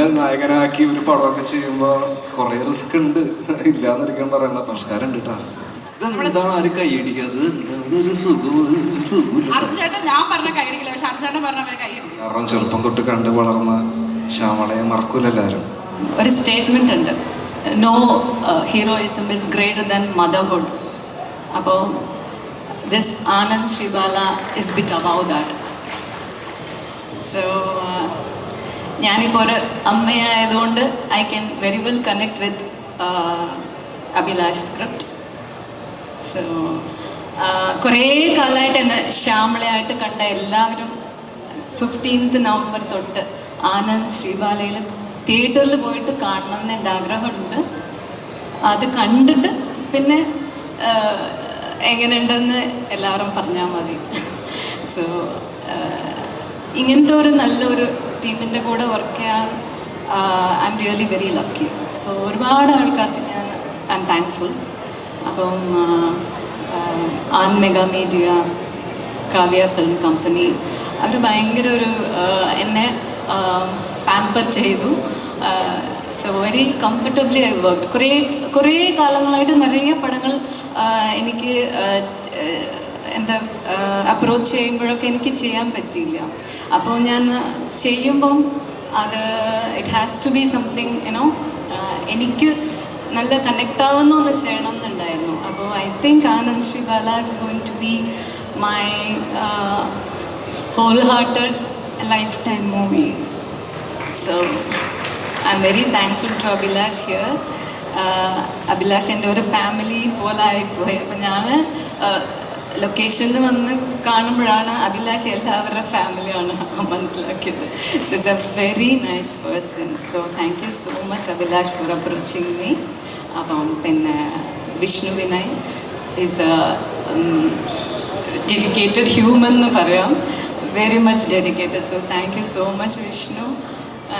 എന്നെ നായകനാക്കി ഒരു പടമൊക്കെ ചെയ്യുമ്പോൾ കുറേ റിസ്ക് ഉണ്ട്. ഇല്ലാന്നിരിക്കാൻ പറയണ്ട. പരിഷ്കാരം ഉണ്ട് കേട്ടോ ഇതെന്താണ് ആരും കൈയടിക്കാത് കാരണം ചെറുപ്പം തൊട്ട് കണ്ട് വളർന്ന ശ്യാമളയെ മറക്കൂല എല്ലാരും. ഒരു സ്റ്റേറ്റ്മെന്റ് ഉണ്ട്. No heroism is greater than motherhood അപ്പോൾ this Anand Sreebala is bit about that so ഞാനിപ്പോൾ ഒരു അമ്മയായതുകൊണ്ട് I can very well connect with Abhilash script so കുറേ കാലമായിട്ട് എന്നെ ശ്യാമളയായിട്ട് കണ്ട എല്ലാവരും ഫിഫ്റ്റീൻത്ത് നവംബർ തൊട്ട് ആനന്ദ് ശ്രീബാലയിൽ തിയേറ്ററിൽ പോയിട്ട് കാണണം എന്ന് എന്റെ ആഗ്രഹമുണ്ട്. അത് കണ്ടിട്ട് പിന്നെ എങ്ങനെയുണ്ടെന്ന് എല്ലാവരും പറഞ്ഞാൽ മതി. സോ ഇങ്ങനത്തെ ഒരു നല്ലൊരു ടീമിന്റെ കൂടെ വർക്ക് ചെയ്യാൻ I'm really very lucky so ഒരുപാട് ആൾക്കാർക്ക് ഞാൻ ഐ എം താങ്ക്ഫുൾ അപ്പം and Mega Media Kavya film company അവർ ഭയങ്കര ഒരു എന്നെ പാമ്പർ ചെയ്തു. So very comfortably I work കുറേ കുറേ കാലങ്ങളായിട്ട് നിറയെ പടങ്ങൾ എനിക്ക് എന്താ അപ്രോച്ച് ചെയ്യുമ്പോഴൊക്കെ എനിക്ക് ചെയ്യാൻ പറ്റിയില്ല. അപ്പോൾ ഞാൻ ചെയ്യുമ്പം അത് it has to be something you know എനിക്ക് നല്ല കണക്ട് ആവുന്ന ഒന്ന് ചെയ്യണം എന്നുണ്ടായിരുന്നു അപ്പോൾ I think Anand Sreebala is going to be my whole hearted lifetime movie so I'm very thankful to Abhilash here Abhilash എന്റെ ഒരു ഫാമിലി പോലെ ആയിപ്പോയി. അപ്പോൾ ഞാൻ ലൊക്കേഷനിൽ വന്ന് കാണുമ്പോഴാണ് അഭിലാഷ് എല്ലാവരുടെ ഫാമിലിയാണ് മനസ്സിലാക്കിയത്. It's a very nice person so thank you so much Abhilash for approaching me അപ്പം പിന്നെ Vishnu Vinay is a dedicated human എന്ന് പറയാം. Very much dedicated so thank you so much Vishnu.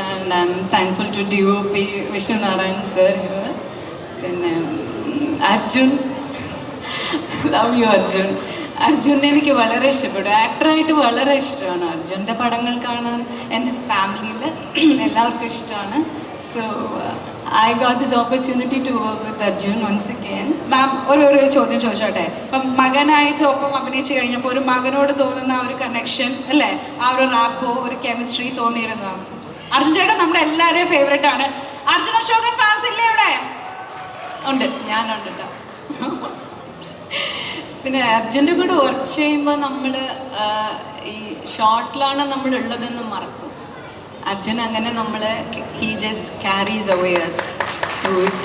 And I'm thankful to D O P Vishnu Narayan sir here പിന്നെ Arjun love you Arjun. അർജുനെ എനിക്ക് വളരെ ഇഷ്ടപ്പെട്ടു. ആക്ടറായിട്ട് വളരെ ഇഷ്ടമാണ് അർജുന്റെ പടങ്ങൾ കാണാൻ എന്റെ ഫാമിലിയിൽ എല്ലാവർക്കും ഇഷ്ടമാണ്. So I got this opportunity to work with Arjun once again ma'am ഓരോരോ ചോദ്യം ചോദിച്ചോട്ടെ? ഇപ്പം മകനായിട്ട് ഒപ്പം അഭിനയിച്ചു കഴിഞ്ഞപ്പോൾ ഒരു മകനോട് തോന്നുന്ന ആ ഒരു കണക്ഷൻ അല്ലേ? ആ ഒരു റാപ്പോ ഒരു കെമിസ്ട്രി തോന്നിയിരുന്നതാണ് അർജുൻ ചേട്ടൻ നമ്മുടെ എല്ലാവരുടെയും ഫേവറേറ്റ് ആണ്. അർജുൻ അശോകൻ ഫാൻസ് ഇല്ലേ ഇവിടെ? ഉണ്ട്. ഞാനുണ്ട് കേട്ടോ പിന്നെ അർജന്റ് കൂടെ വർക്ക് ചെയ്യുമ്പോൾ നമ്മൾ ഈ ഷോർട്ടിലാണ് നമ്മൾ ഉള്ളതെന്ന് മറക്കും. അർജുൻ അങ്ങനെ നമ്മൾ he just carries ours through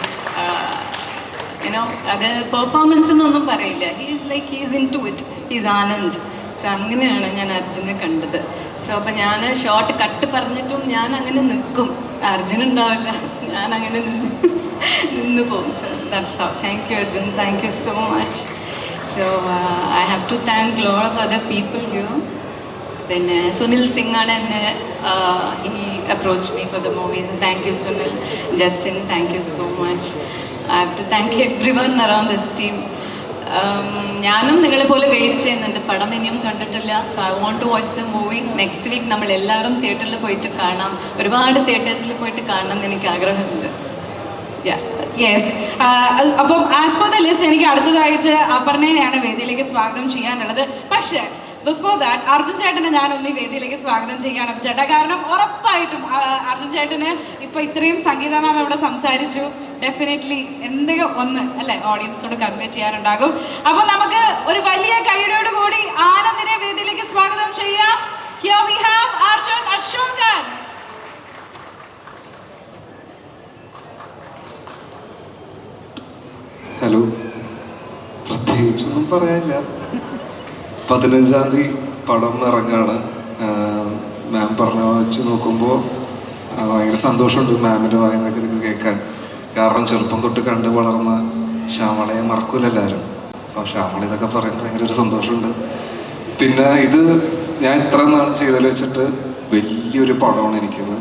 you know അത് പെർഫോമൻസ് എന്നൊന്നും പറയില്ല. He's like he's into it he's Anand. So അങ്ങനെയാണ് ഞാൻ അർജുനെ കണ്ടത്. സോ അപ്പം ഞാൻ ഷോർട്ട് കട്ട് പറഞ്ഞിട്ടും ഞാൻ അങ്ങനെ നിൽക്കും അർജുൻ ഉണ്ടാവില്ല. ഞാൻ അങ്ങനെ നിന്ന് നിന്ന് പോകും. Sir that's how thank you Arjun thank you so much so I have to thank lot of other people you പിന്നെ സുനിൽ സിംഗ് ആണ് എന്നെ ഈ approach me for the movies thank you Sunil Justin thank you so much I have to thank everyone around this team ഞാനും നിങ്ങളെ പോലെ wait ചെയ്യുന്നുണ്ട്. പടം ഇനിയും കണ്ടിട്ടില്ല. So I want to watch the movie next week നമ്മൾ എല്ലാവരും തിയേറ്ററിൽ പോയിട്ട് കാണാം. ഒരുപാട് തിയേറ്റേഴ്സിൽ പോയിട്ട് കാണണം എന്ന് എനിക്ക് ആഗ്രഹമുണ്ട്. യാ യെസ് അപ്പം ആസ് പെർ ദ ലിസ്റ്റ് എനിക്ക് അടുത്തതായിട്ട് അപർണേനെയാണ് വേദിയിലേക്ക് സ്വാഗതം ചെയ്യാനുള്ളത്. പക്ഷേ ബിഫോർ ദാറ്റ് അർജുൻ ചേട്ടനെ ഞാൻ ഒന്ന് വേദിയിലേക്ക് സ്വാഗതം ചെയ്യുകയാണ്. അപ്പൊ ചേട്ടാ കാരണം ഉറപ്പായിട്ടും അർജുൻ ചേട്ടന് ഇപ്പൊ ഇത്രയും സംഗീത മാം ഇവിടെ സംസാരിച്ചു. ഡെഫിനറ്റ്ലി എന്തെങ്കിലും ഒന്ന് അല്ലെ ഓഡിയൻസിനോട് കൺവേ ചെയ്യാനുണ്ടാകും. അപ്പൊ നമുക്ക് ഒരു വലിയ കൈയോട് കൂടി ആനന്ദിനെ വേദിയിലേക്ക് സ്വാഗതം ചെയ്യാം. Have അർജുൻ അശോകൻ പറയാനില്ല. പതിനഞ്ചാം തീയതി പടം ഇറങ്ങാണ്. മാം പറഞ്ഞ വെച്ച് നോക്കുമ്പോൾ ഭയങ്കര സന്തോഷമുണ്ട് മാമിന്റെ വായനൊക്കെ ഇത് കേൾക്കാൻ. കാരണം ചെറുപ്പം തൊട്ട് കണ്ട് വളർന്ന ശ്യാമളയെ മറക്കൂല എല്ലാവരും അപ്പോൾ ശ്യാമള ഇതൊക്കെ പറയുമ്പോൾ ഭയങ്കര ഒരു സന്തോഷമുണ്ട്. പിന്നെ ഇത് ഞാൻ ഇത്ര നാൾ ചെയ്തതിൽ വെച്ചിട്ട് വലിയൊരു പടമാണ് എനിക്കത്.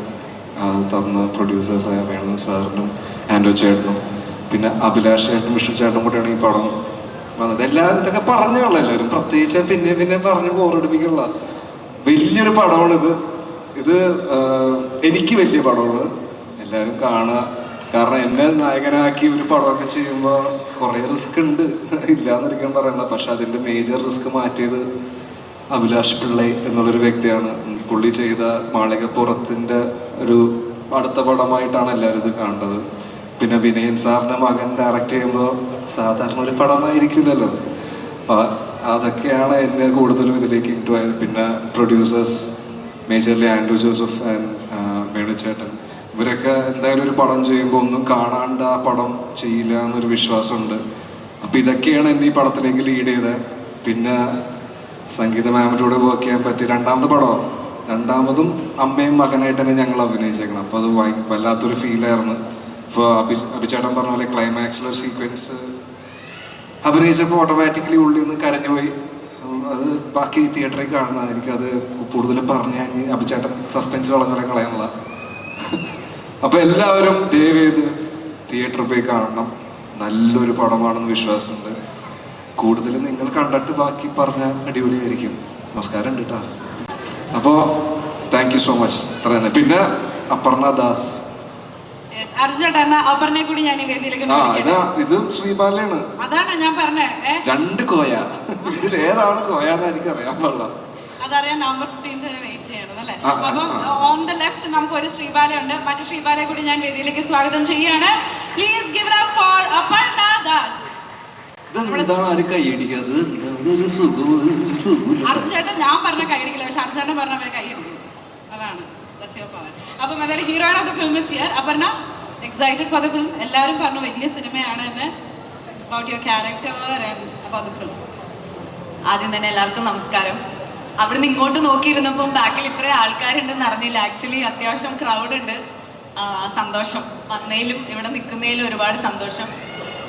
തന്ന പ്രൊഡ്യൂസേഴ്സായ വേണു സാറിനും ആൻഡോ ചേട്ടനും പിന്നെ അഭിലാഷ് ചേട്ടനും വിഷ്ണു ചേട്ടനും കൂടെയാണ് ഈ പടം വന്നത് എല്ലാവരും ഇതൊക്കെ പറഞ്ഞുള്ള എല്ലാവരും. പ്രത്യേകിച്ച് പിന്നെ പിന്നെ പറഞ്ഞ് ബോറടിപ്പിക്കുള്ള വലിയൊരു പടമാണിത് ഇത്. ഇത് എനിക്ക് വലിയ പടമാണ്. എല്ലാവരും കാണുക. കാരണം എന്നെ നായകനാക്കി ഒരു പടമൊക്കെ ചെയ്യുമ്പോൾ കുറേ റിസ്ക് ഉണ്ട്. ഇല്ലാന്നിരിക്കാൻ പറയണ്ട. പക്ഷെ അതിന്റെ മേജർ റിസ്ക് മാറ്റിയത് അഭിലാഷ് പിള്ളൈ എന്നുള്ളൊരു വ്യക്തിയാണ്. പുള്ളി ചെയ്ത മാളികപ്പുറത്തിന്റെ ഒരു അടുത്ത പടമായിട്ടാണ് എല്ലാവരും ഇത് കണ്ടത്. പിന്നെ വിനയൻ സാറിന്റെ മകൻ ഡയറക്റ്റ് ചെയ്യുമ്പോൾ സാധാരണ ഒരു പടമായിരിക്കില്ലല്ലോ. അപ്പോൾ അതൊക്കെയാണ് എന്നെ കൂടുതലും ഇതിലേക്ക് ഇന്റു ആയത്. പിന്നെ producers majorly Andrew Joseph and വേണുചേട്ടൻ. ഇവരൊക്കെ എന്തായാലും ഒരു പടം ചെയ്യുമ്പോൾ ഒന്നും കാണാണ്ട് ആ പടം ചെയ്യില്ല എന്നൊരു വിശ്വാസമുണ്ട്. അപ്പോൾ ഇതൊക്കെയാണ് എന്നെ ഈ പടത്തിലേക്ക് ലീഡ് ചെയ്തത് പിന്നെ സംഗീത മാമിലൂടെ വർക്ക് ചെയ്യാൻ പറ്റി രണ്ടാമത് പടം? രണ്ടാമതും അമ്മയും മകനായിട്ട് തന്നെ ഞങ്ങൾ അഭിനയിച്ചേക്കണം. അപ്പോൾ അത് വല്ലാത്തൊരു ഫീലായിരുന്നു ഇപ്പോൾ അഭി അഭിചേട്ടൻ പറഞ്ഞ പോലെ ക്ലൈമാക്സിലൊരു സീക്വൻസ് അഭിനയിച്ചപ്പോൾ ഓട്ടോമാറ്റിക്കലി ഉള്ളിൽ നിന്ന് കരഞ്ഞു പോയി. അത് ബാക്കി തിയേറ്ററിൽ കാണുന്ന അത് കൂടുതൽ പറഞ്ഞു കഴിഞ്ഞ് അഭിചേട്ടൻ സസ്പെൻസ് കളഞ്ഞ കളയാനുള്ള. അപ്പോൾ എല്ലാവരും ദയവ് ചെയ്ത് തിയേറ്ററിൽ പോയി കാണണം. നല്ലൊരു പടമാണെന്ന് വിശ്വാസമുണ്ട്. കൂടുതൽ നിങ്ങൾ കണ്ടിട്ട് ബാക്കി പറഞ്ഞാൽ അടിപൊളിയായിരിക്കും. നമസ്കാരം ഉണ്ട് കേട്ടോ അപ്പോൾ താങ്ക് യു സോ മച്ച് അത്ര തന്നെ പിന്നെ അപർണ ദാസ്. കൂടി ഞാൻ ഈ വേദിയിലേക്ക്. ഇതാ ശ്രീബാലയാണ്. അതാണ് ഞാൻ പറഞ്ഞേ രണ്ട് കോയ. ഇതിൽ ഏതാണ് കോയ എന്ന് എനിക്ക് അറിയാൻ പാടില്ല. അതറിയാൻ നവംബർ വരെ വെയിറ്റ് ചെയ്യണം അല്ലേ? അപ്പം ഓൺ ദ ലെഫ്റ്റ് നമുക്ക് ഒരു മറ്റു ശ്രീബാലയെ കൂടി ഞാൻ വേദിയിലേക്ക് സ്വാഗതം ചെയ്യാണ് please give up for Aparna Das. ഇതെന്താണ് ആരും കൈയടിക്കാത് ഒരു സുഖം? ഞാൻ പറഞ്ഞ കൈയടിക്കില്ല പക്ഷെ അർജുൻ ചേട്ടൻ പറഞ്ഞ അവരെ കൈയടിക്കും അതാണ്. അപ്പം എന്തായാലും heroine of the film is here Aparna excited for the film എല്ലാവരും പറഞ്ഞു വലിയ സിനിമയാണ് എന്ന് about your character and film ആദ്യം തന്നെ എല്ലാവർക്കും നമസ്കാരം. അവിടുന്ന് ഇങ്ങോട്ട് നോക്കിയിരുന്നപ്പം ബാക്കിൽ ഇത്ര ആൾക്കാരുണ്ടെന്ന് അറിഞ്ഞില്ല. ആക്ച്വലി അത്യാവശ്യം ക്രൗഡ് ഉണ്ട്. സന്തോഷം. വന്നതിലും ഇവിടെ നിൽക്കുന്നതിലും ഒരുപാട് സന്തോഷം.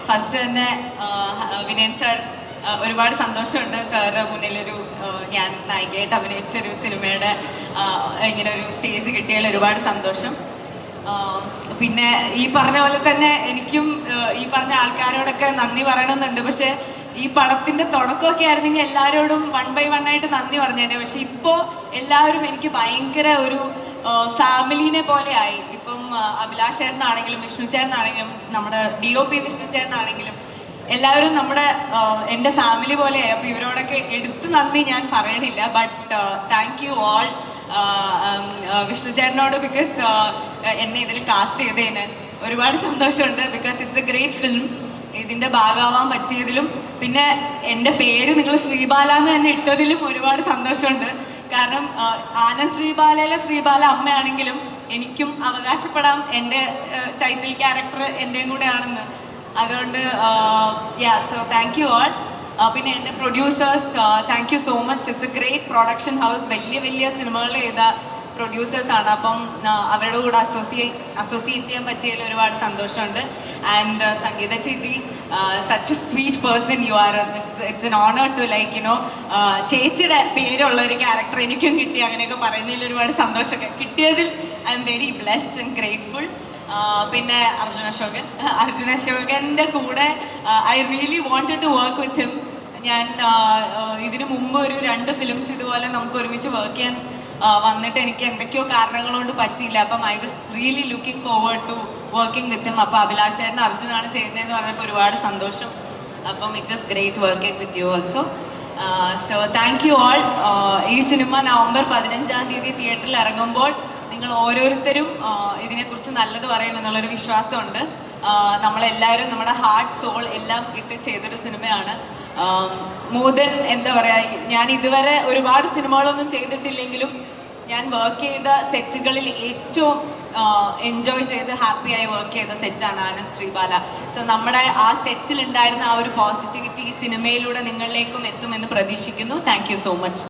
ഫസ്റ്റ് തന്നെ വിനയൻ സാർ ഒരുപാട് സന്തോഷമുണ്ട് സാറിന് മുന്നിലൊരു ഞാൻ നായികയായിട്ട് അഭിനയിച്ച ഒരു സിനിമയുടെ ഇങ്ങനെ ഒരു സ്റ്റേജ് കിട്ടിയാൽ ഒരുപാട് സന്തോഷം. പിന്നെ ഈ പറഞ്ഞ പോലെ തന്നെ എനിക്കും ഈ പറഞ്ഞ ആൾക്കാരോടൊക്കെ നന്ദി പറയണമെന്നുണ്ട്. പക്ഷേ ഈ പടത്തിന്റെ തുടക്കമൊക്കെ ആയിരുന്നെങ്കിൽ എല്ലാവരോടും വൺ ബൈ വൺ ആയിട്ട് നന്ദി പറഞ്ഞേനെ. പക്ഷെ ഇപ്പോൾ എല്ലാവരും എനിക്ക് ഭയങ്കര ഒരു ഫാമിലിനെ പോലെ ആയി. ഇപ്പം അഭിലാഷ് ചേട്ടനാണെങ്കിലും വിഷ്ണു ചേട്ടനാണെങ്കിലും നമ്മുടെ ഡി ഒ പി വിഷ്ണു ചേട്ടനാണെങ്കിലും എല്ലാവരും നമ്മുടെ എന്റെ ഫാമിലി പോലെയായി. അപ്പോൾ ഇവരോടൊക്കെ എടുത്തു നന്ദി ഞാൻ പറയണില്ല. But thank you all Vishnu ചേട്ടനോട് ബിക്കോസ് എന്നെ ഇതിൽ കാസ്റ്റ് ചെയ്തതിന് ഒരുപാട് സന്തോഷമുണ്ട്. Because it's a great film ഇതിന്റെ ഭാഗമാവാൻ പറ്റിയതിലും പിന്നെ എന്റെ പേര് നിങ്ങൾ ശ്രീബാല എന്ന് തന്നെ ഇട്ടതിലും ഒരുപാട് സന്തോഷമുണ്ട്. കാരണം ആനന്ദ് ശ്രീബാലയിലെ ശ്രീബാല അമ്മയാണെങ്കിലും എനിക്കും അവകാശപ്പെടാം എന്റെ ടൈറ്റിൽ ക്യാരക്ടർ എന്റെയും കൂടെ ആണെന്ന് അതുകൊണ്ട് yeah so thank you all പിന്നെ എന്റെ producers thank you so much it's a great production house വലിയ വലിയ സിനിമകൾ ചെയ്ത പ്രൊഡ്യൂസേഴ്സ് ആണ്. അപ്പം അവരുടെ കൂടെ അസോസിയേറ്റ് അസോസിയേറ്റ് ചെയ്യാൻ പറ്റിയതിൽ ഒരുപാട് സന്തോഷമുണ്ട്. ആൻഡ് സംഗീത ചേച്ചി such a sweet person you are it's it's an honour to like you know ചേച്ചിയുടെ പേരുള്ള ഒരു ക്യാരക്ടർ എനിക്കും കിട്ടി. അങ്ങനെയൊക്കെ പറയുന്നതിൽ ഒരുപാട് സന്തോഷമൊക്കെ. കിട്ടിയതിൽ I'm very blessed and grateful പിന്നെ അർജുന അശോകൻ. അർജുന അശോകന്റെ കൂടെ I really wanted to work with him ഞാൻ ഇതിനു മുമ്പ് ഒരു രണ്ട് ഫിലിംസ് ഇതുപോലെ നമുക്ക് ഒരുമിച്ച് വർക്ക് ചെയ്യാൻ വന്നിട്ട് എനിക്ക് എന്തൊക്കെയോ കാരണങ്ങൾ കൊണ്ട് പറ്റിയില്ല. അപ്പം I was really looking forward to working with him അപ്പോൾ അഭിലാഷേട്ടൻ അർജുനാണ് ചെയ്യുന്നതെന്ന് പറഞ്ഞപ്പോൾ ഒരുപാട് സന്തോഷം. അപ്പം it was great working with you also so thank you all ഈ സിനിമ നവംബർ പതിനഞ്ചാം തീയതി തിയേറ്ററിൽ ഇറങ്ങുമ്പോൾ നിങ്ങൾ ഓരോരുത്തരും ഇതിനെക്കുറിച്ച് നല്ലത് പറയുമെന്നുള്ളൊരു വിശ്വാസമുണ്ട്. നമ്മളെല്ലാവരും നമ്മുടെ ഹാർട്ട് സോൾ എല്ലാം ഇട്ട് ചെയ്തൊരു സിനിമയാണ്. മൂതൻ എന്താ പറയുക ഞാൻ ഇതുവരെ ഒരുപാട് സിനിമകളൊന്നും ചെയ്തിട്ടില്ലെങ്കിലും ഞാൻ വർക്ക് ചെയ്ത സെറ്റുകളിൽ ഏറ്റവും എൻജോയ് ചെയ്ത് ആയി വർക്ക് ചെയ്ത സെറ്റാണ് ആനന്ദ് ശ്രീബാല. സോ നമ്മുടെ ആ സെറ്റിൽ ഉണ്ടായിരുന്ന ആ ഒരു പോസിറ്റിവിറ്റി ഈ സിനിമയിലൂടെ നിങ്ങളിലേക്കും എത്തുമെന്ന് പ്രതീക്ഷിക്കുന്നു. Thank so much